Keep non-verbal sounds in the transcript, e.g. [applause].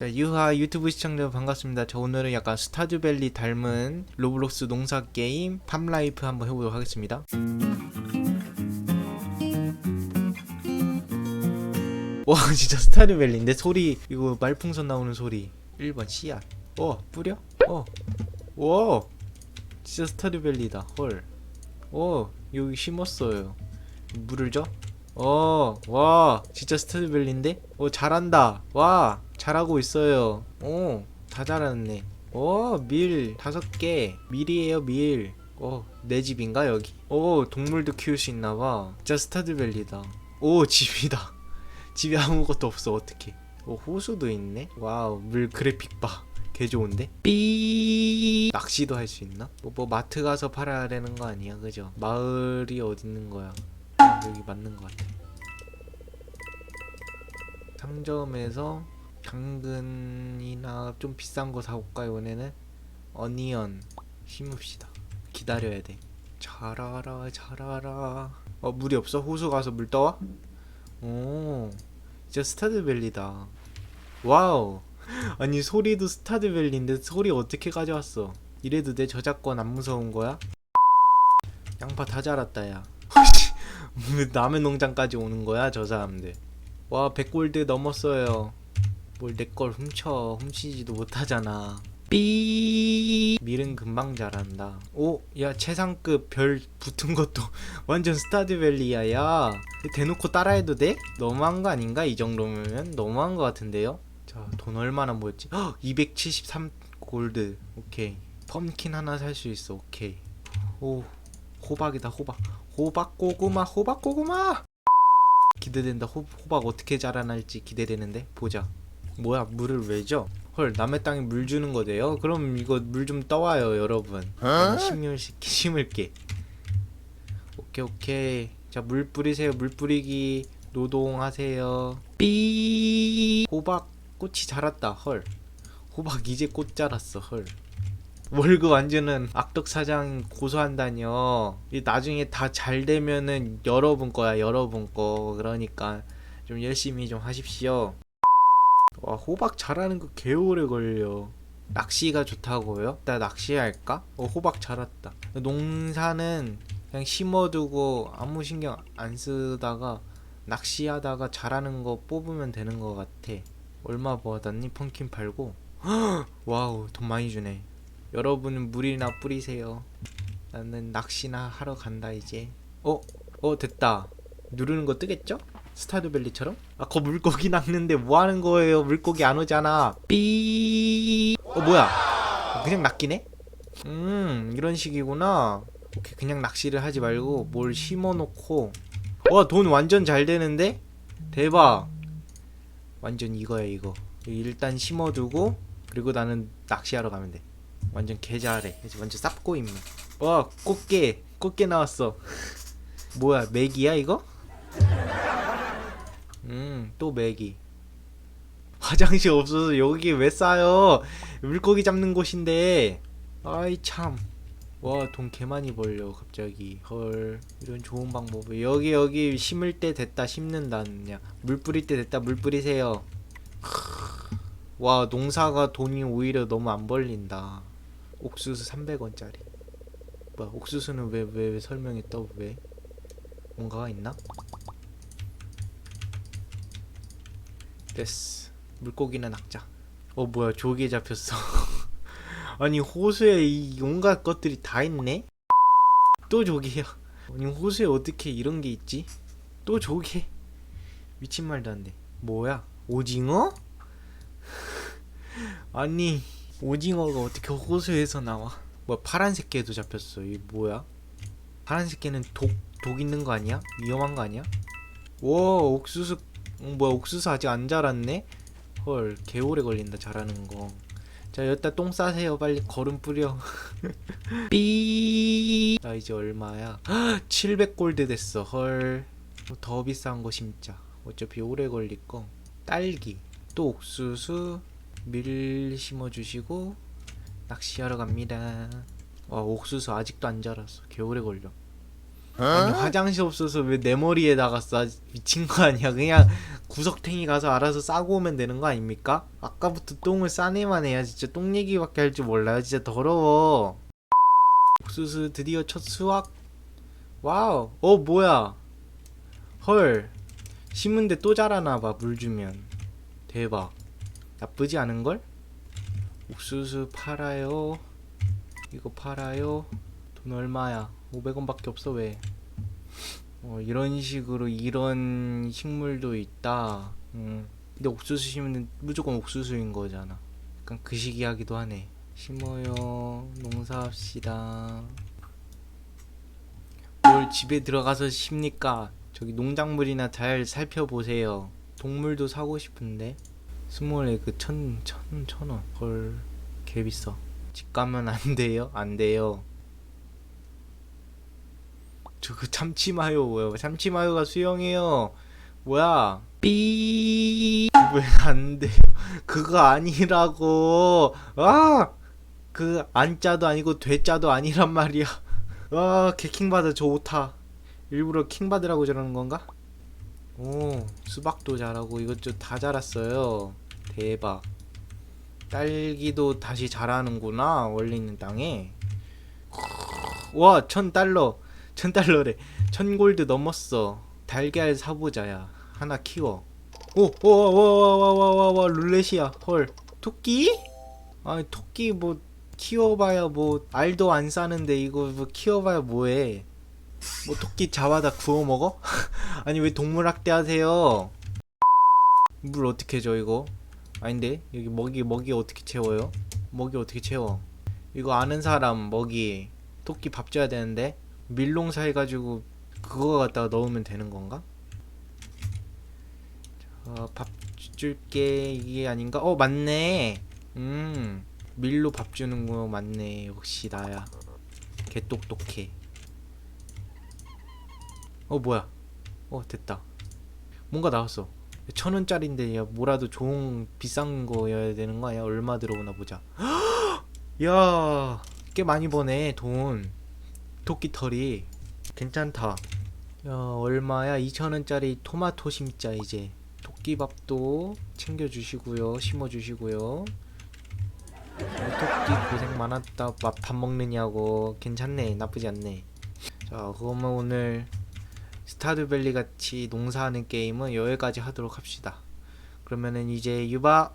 자, 유하 유튜브 시청자 반갑습니다. 저 오늘은 약간 스타듀밸리 닮은 로블록스 농사 게임 팜라이프 한번 해보도록 하겠습니다. 와 [laughs] 진짜 스타듀밸리인데 소리 이거 말풍선 나오는 소리 1번 씨앗 어 뿌려? 어와 진짜 스타듀밸리다 헐어 여기 심었어요 물을 줘? 어, 와, 진짜 스타듀밸리인데? 어, 잘한다. 와, 잘하고 있어요. 어, 다 잘하네. 어, 밀 다섯 개. 밀이에요, 밀. 어, 내 집인가 여기? 어, 동물도 키울 수 있나 봐. 진짜 스타듀밸리다. 오, [laughs] 집이다. 집에 아무것도 없어. 어떡해. 어, 호수도 있네. 와우, 물 그래픽 봐. 개 좋은데? 삐 낚시도 할 수 있나? 뭐, 뭐 마트 가서 팔아야 되는 거 아니야, 그죠? 마을이 어디 있는 거야? 아, 여기 맞는 것 같아. 상점에서 당근이나 좀 비싼 거 사올까요, 이번에는? 어니언 심읍시다. 기다려야 돼. 자라라, 자라라. 어, 물이 없어? 호수 가서 물 떠와? 오, 진짜 스타드밸리다. 와우. [laughs] 아니, 소리도 스타드밸리인데 소리 어떻게 가져왔어? 이래도 내 저작권 안 무서운 거야? 양파 다 자랐다, 야. [laughs] 왜 남의 농장까지 오는 거야 저 사람들 와 100골드 넘었어요 뭘 내 걸 훔쳐 훔치지도 못하잖아. 삐 밀은 금방 자란다. 오야 최상급 별 붙은 것도 [laughs] 완전 스타드밸리야 야. 대놓고 따라해도 돼? 너무한 거 아닌가? 이 정도면 너무한 거 같은데요? 자돈 얼마나 모였지? 273 골드. 오케이. 펌킨 하나 살 수 있어. 오케이. 오 호박이다 호박. 호박 고구마 호박 고구마! 기대된다. 호, 호박 어떻게 자라날지 기대되는데? 보자 뭐야 물을 왜 줘? 헐 남의 땅에 물 주는 거대요? 그럼 이거 물 좀 떠와요 여러분 심을 시 심을게 오케이 오케이 자 물 뿌리세요 물 뿌리기 노동하세요 삐 호박 꽃이 자랐다 헐 호박 이제 꽃 자랐어 헐 월급 안 주는 악덕 사장 고소한다뇨. 이 나중에 다 잘 되면은 여러분 거야, 여러분 거. 그러니까 좀 열심히 좀 하십시오. 와, 호박 잘하는 거 개오래 걸려. 낚시가 좋다고요? 나 낚시할까? 어, 호박 자랐다. 농사는 그냥 심어두고 아무 신경 안 쓰다가 낚시하다가 잘하는 거 뽑으면 되는 거 같아. 얼마 받았니? 펑킨 팔고. [gasps] 와우, 돈 많이 주네. 여러분은 물이나 뿌리세요. 나는 낚시나 하러 간다 이제. 어, 어 됐다. 누르는 거 뜨겠죠? 스타드밸리처럼? 아, 거 물고기 낚는데 뭐 하는 거예요? 물고기 안 오잖아. 삐. 어 뭐야? 그냥 낚이네? 음, 이런 식이구나. 오케이, 그냥 낚시를 하지 말고 뭘 심어놓고. 와, 돈 완전 잘 되는데? 대박. 완전 이거야 이거. 일단 심어두고 그리고 나는 낚시하러 가면 돼. 완전 개 잘해. 그래서 완전 쌉고 있네. 와 꽃게 꽃게 나왔어. [laughs] 뭐야 맥이야 이거? 음또 맥이. 화장실 없어서 여기 왜 싸요? 물고기 잡는 곳인데. 아이 참. 와 돈 개 많이 벌려 갑자기. 헐 이런 좋은 방법. 여기 여기 심을 때 됐다 심는다냐. 물 뿌릴 때 됐다 물 뿌리세요. 와 농사가 돈이 오히려 너무 안 벌린다. 옥수수 300원짜리. 뭐야, 옥수수는 왜, 왜, 왜 설명이 떠, 왜? 뭔가가 있나? 됐어. 물고기는 낚자. 어, 뭐야, 조개 잡혔어. [laughs] 아니, 호수에 이 온갖 것들이 다 있네? 또 조개야. 아니, 호수에 어떻게 이런 게 있지? 또 조개. 미친 말도 안 돼. 뭐야? 오징어? [laughs] 아니, 오징어가 어떻게 호수에서 나와? 뭐 파란색 개도 잡혔어. 이 뭐야? 파란색 개는 독, 독 있는 거 아니야? 위험한 거 아니야? 와 옥수수 어, 뭐야 옥수수 아직 안 자랐네? 헐 개오래 걸린다 자라는 거. 자 여기다 똥 싸세요 빨리 거름 뿌려. [laughs] 삐. 나 이제 얼마야? [gasps] 700골드 됐어. 헐. 뭐더 비싼 거 심자. 어차피 오래 걸릴 거. 딸기. 또 옥수수. 밀 심어주시고 낚시하러 갑니다. 와 옥수수 아직도 안 자랐어. 개오래 걸려. 아니 화장실 없어서 왜 내 머리에다가 싸 미친 거 아니야? 그냥 구석탱이 가서 알아서 싸고 오면 되는 거 아닙니까? 아까부터 똥을 싸내만 해야 진짜 똥 얘기밖에 할 줄 몰라요. 진짜 더러워. 옥수수 드디어 첫 수확. 와우. 어 뭐야? 헐. 심은데 또 자라나봐 물 주면. 대박. 나쁘지 않은걸? 옥수수 팔아요. 이거 팔아요 돈 얼마야? 500원밖에 없어 왜? 어, 이런 식으로 이런 식물도 있다. 음. 근데 옥수수 심으면 무조건 옥수수인 거잖아. 약간 그 시기하기도 하네. 심어요. 농사합시다. 뭘 집에 들어가서 심니까? 저기 농작물이나 잘 살펴보세요. 동물도 사고 싶은데. 스몰 에그 천, 천, 천 원. 헐 개 비싸. 집 가면 안 돼요? 안 돼요 저 그 참치마요 뭐야 참치마요가 수영해요. 뭐야? 삐. 왜안 돼요? 그거 아니라고. 아그 안자도 아니고 되자도 아니란 말이야. 와 개킹받아 저 오타. 일부러 킹받으라고 저러는 건가? 오 수박도 잘하고 이것저것 다 자랐어요. 대박. 딸기도 다시 자라는구나 원래 있는 땅에. 와 천 달러 천 달러래 천 골드 넘었어 달걀 사보자야 하나 키워 오 오 와 와 와 와 와 와 룰렛이야 헐 토끼? 아니 토끼 뭐 키워봐야 뭐 알도 안 싸는데 이거 뭐 키워봐야 뭐해 뭐 토끼 잡아다 구워 먹어? [laughs] 아니 왜 동물 학대하세요? 물 어떻게 줘 이거? 아닌데 여기 먹이 먹이 어떻게 채워요? 먹이 어떻게 채워? 이거 아는 사람 먹이 토끼 밥 줘야 되는데 밀농사 해가지고 그거 갖다가 넣으면 되는 건가? 자 밥 줄게 이게 아닌가? 어 맞네. 음 밀로 밥 주는 거 맞네. 역시 나야. 개 똑똑해. 어 뭐야? 어 됐다. 뭔가 나왔어. 천 원짜리인데 야 뭐라도 좋은 비싼 거여야 되는 거 아니야? 얼마 들어오나 보자. [gasps] 야, 꽤 많이 버네 돈. 토끼 털이 괜찮다. 야 얼마야? 2천 원짜리 토마토 심자 이제. 토끼밥도 챙겨주시고요, 심어주시고요. 토끼 고생 많았다. 밥, 밥 먹느냐고 괜찮네, 나쁘지 않네. 자, 그러면 오늘 스타드밸리 같이 농사하는 게임은 여기까지 하도록 합시다. 그러면은 이제 유바